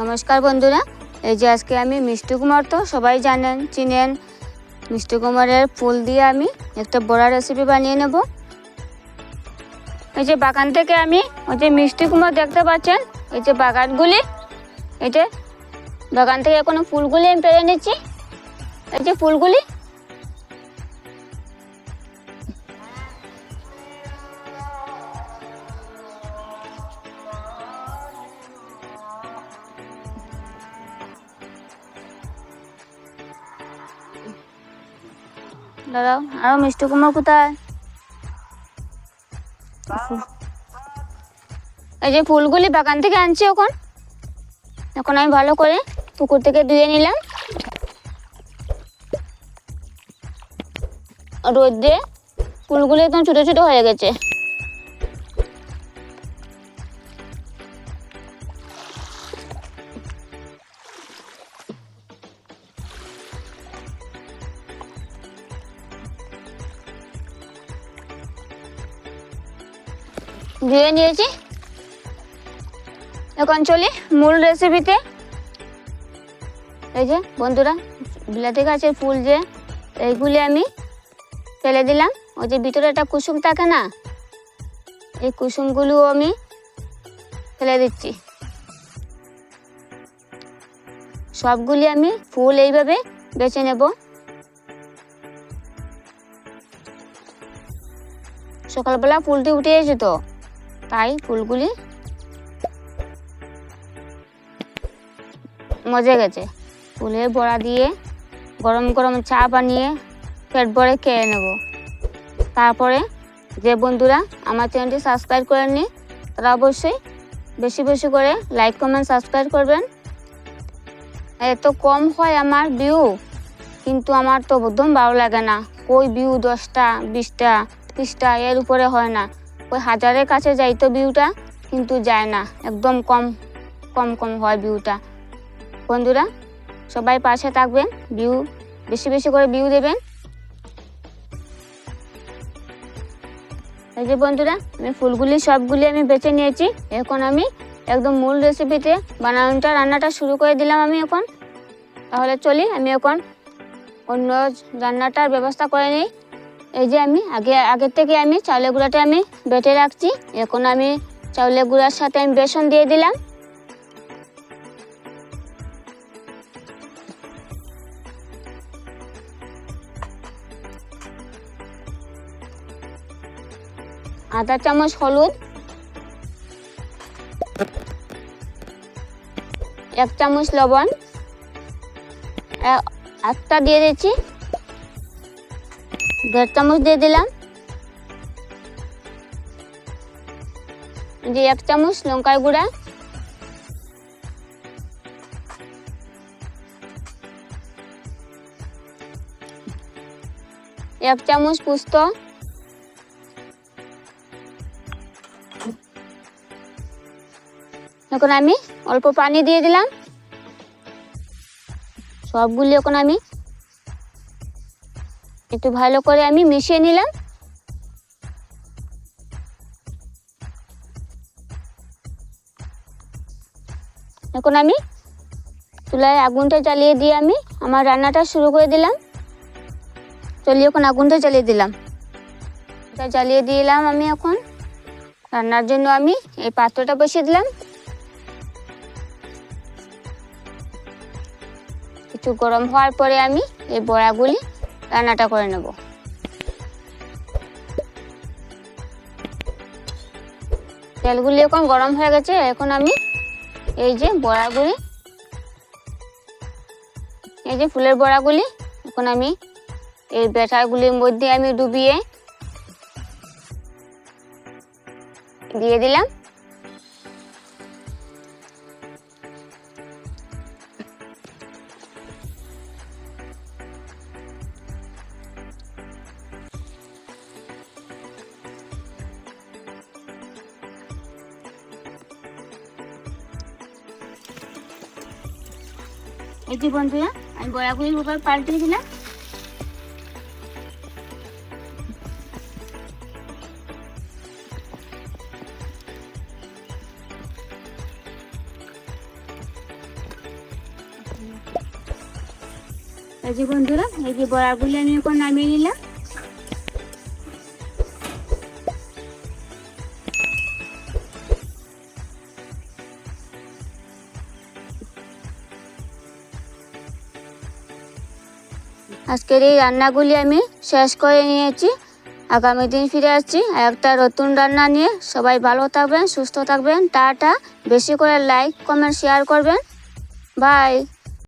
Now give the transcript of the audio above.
নমস্কার বন্ধুরা, এই যে আজকে আমি মিষ্টি কুমার তো সবাই জানেন, চিনেন। মিষ্টি কুমারের ফুল দিয়ে আমি একটা বড়া রেসিপি বানিয়ে নেব। এই যে বাগান থেকে আমি ওই যে মিষ্টি কুমার দেখতে পাচ্ছেন, এই যে বাগানগুলি। এই যে বাগান থেকে এখনও ফুলগুলি আমি পেরে নিচ্ছি। এই যে ফুলগুলি দাদা আরও মিষ্টি কুমার কোথায়? এই যে ফুলগুলি বাগান থেকে আনছি এখন। এখন আমি ভালো করে পুকুর থেকে ধুয়ে নিলাম। রোদ দিয়ে ফুলগুলি একদম ছোট ছোট হয়ে গেছে। ধুয়ে নিয়েছি এখন চলি মূল রেসিপিতে এই যে বন্ধুরা, বিলাতি গাছের ফুল যে, এইগুলি আমি ফেলে দিলাম। ওই যে ভিতরে একটা কুসুম থাকে না, এই কুসুমগুলোও আমি ফেলে দিচ্ছি। সবগুলি আমি ফুল এইভাবে বেছে নেব। সকালবেলা ফুলটি উঠে এসে তো। তাই ফুলগুলি। মজে গেছে। ফুলের বড়া দিয়ে গরম গরম চা বানিয়ে পেট ভরে খেয়ে নেব। তারপরে যে বন্ধুরা আমার চ্যানেলটি সাবস্ক্রাইব করেননি, তারা অবশ্যই বেশি বেশি করে লাইক, কমেন্ট, সাবস্ক্রাইব করবেন। এত কম হয় আমার ভিউ, কিন্তু আমার তো একদম ভালো লাগে না। কই ভিউ দশটা, বিশটা, ত্রিশটা, এর উপরে হয় না। ওই হাজারের কাছে যাই তো ভিউটা, কিন্তু যায় না। একদম কম কম কম হয় ভিউটা। বন্ধুরা, সবাই পাশে থাকবেন, ভিউ, বেশি বেশি করে ভিউ দেবেন। এই যে বন্ধুরা, আমি ফুলগুলি সবগুলি আমি বেছে নিয়েছি। এখন আমি একদম মূল রেসিপিতে বানানোটা, রান্নাটা শুরু করে দিলাম আমি এখন। তাহলে চলি, আমি এখন অন্য রান্নাটার ব্যবস্থা করে নিই। এই যে আমি, আগে, আগের থেকে আমি চাউলের গুঁড়াটা আমি বেটে রাখছি। এখন আমি চাউলের গুঁড়ার সাথে আমি বেসন দিয়ে দিলাম। আধা চামচ হলুদ। এক চামচ লবণ। এ- আটটা দিয়ে দিচ্ছি। দেড় চামচ দিয়ে দিলাম। যে এক চামচ লঙ্কার গুঁড়া। এক চামচ পুস্ত। এখন আমি অল্প পানি দিয়ে দিলাম। সবগুলি এখন আমি একটু ভালো করে আমি মিশিয়ে নিলাম। এখন আমি চুলায় আগুনটা জ্বালিয়ে দিয়ে আমি আমার রান্নাটা শুরু করে দিলাম। চলিয়ে এখন আগুনটা জ্বালিয়ে দিলাম। এটা জ্বালিয়ে দিলাম আমি এখন। রান্নার জন্য আমি এই পাত্রটা বসিয়ে দিলাম। একটু গরম হওয়ার পরে আমি এই বড়াগুলি রান্নাটা করে নেব। তেলগুলি এখন গরম হয়ে গেছে, এখন আমি এই যে বড়াগুলি, এই যে ফুলের বড়াগুলি, এখন আমি এই বেটারগুলির মধ্যে আমি ডুবিয়ে দিয়ে দিলাম। এই যে বন্ধুরা, আমি বড়াগুলি এবার পাল্টে দিলাম। এই যে বন্ধুরা, এই যে বড়াগুলি আমি এখন নামিয়ে নিলাম। আজকের এই রান্নাগুলি আমি শেষ করে নিয়েছি। আগামী দিন ফিরে আসছি। একটা নতুন রান্না নিয়ে সবাই ভালো থাকবেন, সুস্থ থাকবেন। টাটা। বেশি করে লাইক কমেন্ট শেয়ার করবেন। বাই